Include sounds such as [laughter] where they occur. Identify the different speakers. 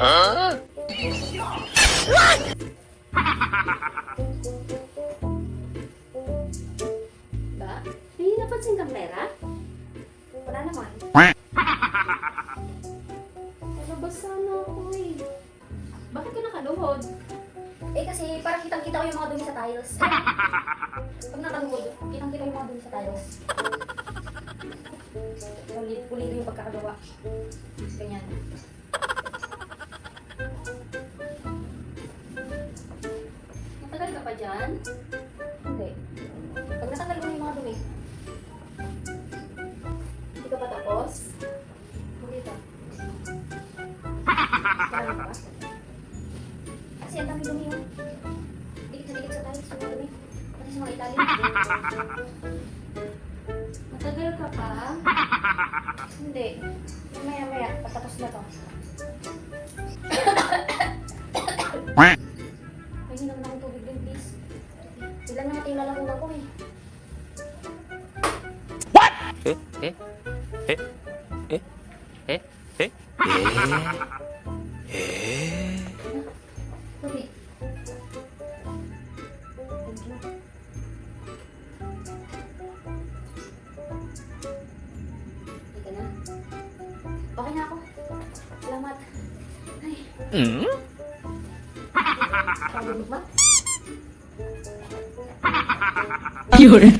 Speaker 1: Huh? ba? May napansin kang pera? Wala naman. Nalabas sana ako eh. Bakit ka nakaluhod?
Speaker 2: Eh kasi parang kitang-kita ko yung mga dumi sa tiles. Pag nakaluhod, kitang-kita yung mga dumi sa tiles. Pulit-pulit yung pagkakagawa. Ganyan.
Speaker 1: Matagal ka pa dyan?
Speaker 2: Hindi. Pag natanggal mo yung mga dumi,
Speaker 1: Hindi ka pa tapos?
Speaker 2: hindi pa. Kasi ang dami dumi yun. Dikit na dikit sa yung mga dumi. Pati sa mga ilalim.
Speaker 1: Matagal ka pa?
Speaker 2: Hindi. Maya maya, patapos na to. [coughs] Pahingin Ilan na natin lalakunan ko eh.
Speaker 3: Eh? Eh? Eh? Eh? Eh? Eh? Eh?
Speaker 2: You. Ito na. Okay na ako. Salamat. Ay,
Speaker 3: Hmm?
Speaker 2: pagod ba?
Speaker 4: Yun.